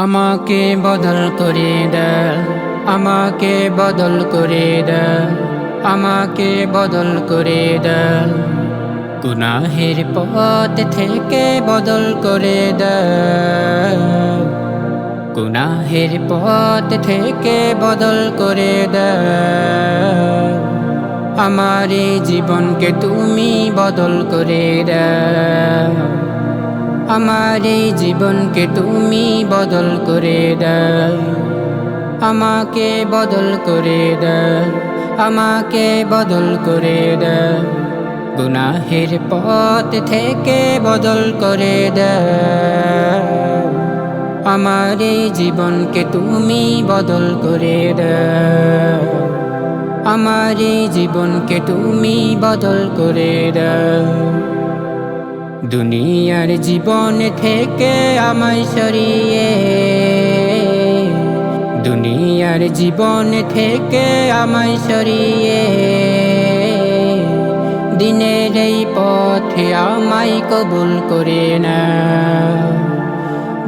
আমাকে বদল করে দাও আমাকে বদল করে দাও আমাকে বদল করে দাও গুনাহের পথ থেকে বদল করে দাও গুনাহের পথ থেকে বদল করে দাও আমার জীবনকে তুমি বদল করে দাও আমার এই জীবনকে তুমি বদল করে দাও। আমাকে বদল করে দাও। আমাকে বদল করে দাও। গুনাহের পথ থেকে বদল করে দাও। আমার এই জীবনকে তুমি বদল করে দাও। আমার এই জীবনকে তুমি বদল করে দাও। দুনিয়ার জীবন থেকে আমায় সরিয়ে। দুনিয়ার জীবন থেকে আমায় সরিয়ে। দিনের এই পথে আমায় কবুল করে না।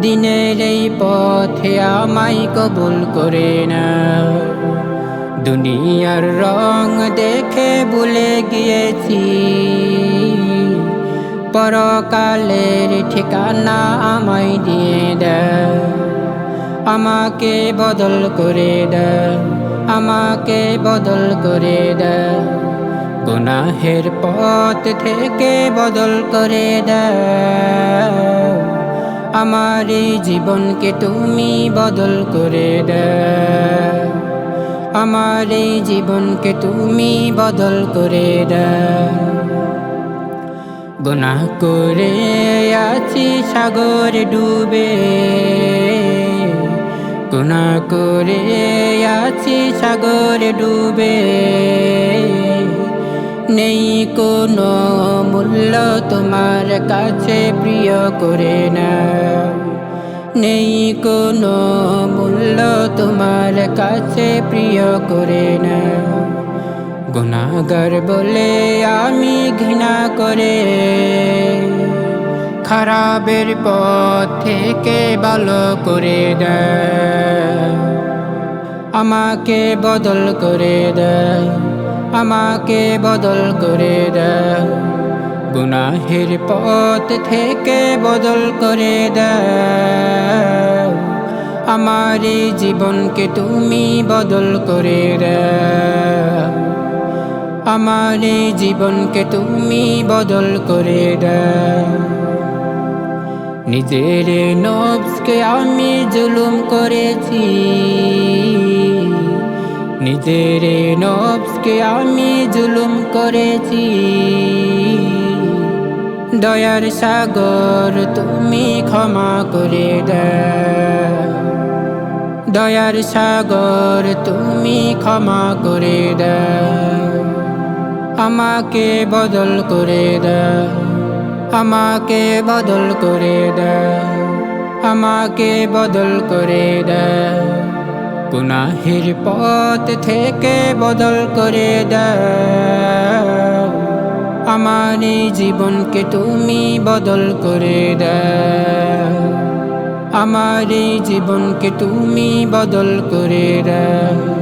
দিনের এই পথে আমায় কবুল করে না। দুনিয়ার রং দেখে ভুলে গিয়েছি। পরকালের ঠিকানা আমায় দিয়ে দাও আমাকে বদল করে দাও আমাকে বদল করে দাও গুনাহের পথ থেকে বদল করে দাও আমার জীবনকে তুমি বদল করে দাও আমার জীবনকে তুমি বদল করে দাও গুনাহ করে আছি সাগর ডুবে। গুনাহ করে আছি সাগর ডুবে। নেই কোনো মূল্য তোমার কাছে প্রিয় করে না। নেই কোনো মূল্য তোমার কাছে প্রিয় করে না। গুনাগার বলে আমি ঘৃণা করে। খারাপের পথ থেকে ভালো করে দেয়। আমাকে বদল করে দেয়। আমাকে বদল করে দেয়। গুনাহের পথ থেকে বদল করে দেয়। আমার জীবনকে তুমি বদল করে দেয়। আমার এই জীবনকে তুমি বদল করে দাও। নিজের নবসকে আমি জুলুম করেছি। নিজের নবসকে আমি জুলুম করেছি। দয়ার সাগর তুমি ক্ষমা করে দাও। দয়ার সাগর তুমি ক্ষমা করে দাও। আমাকে বদল করে দাও আমাকে বদল করে দাও আমাকে বদল করে দাও গুনাহের পথ থেকে বদল করে দাও আমার এই জীবনকে তুমি বদল করে দাও আমার এই জীবনকে তুমি বদল করে দাও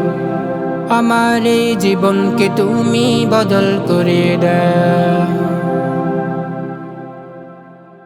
আমার এই জীবনকে তুমি বদল করে দাও।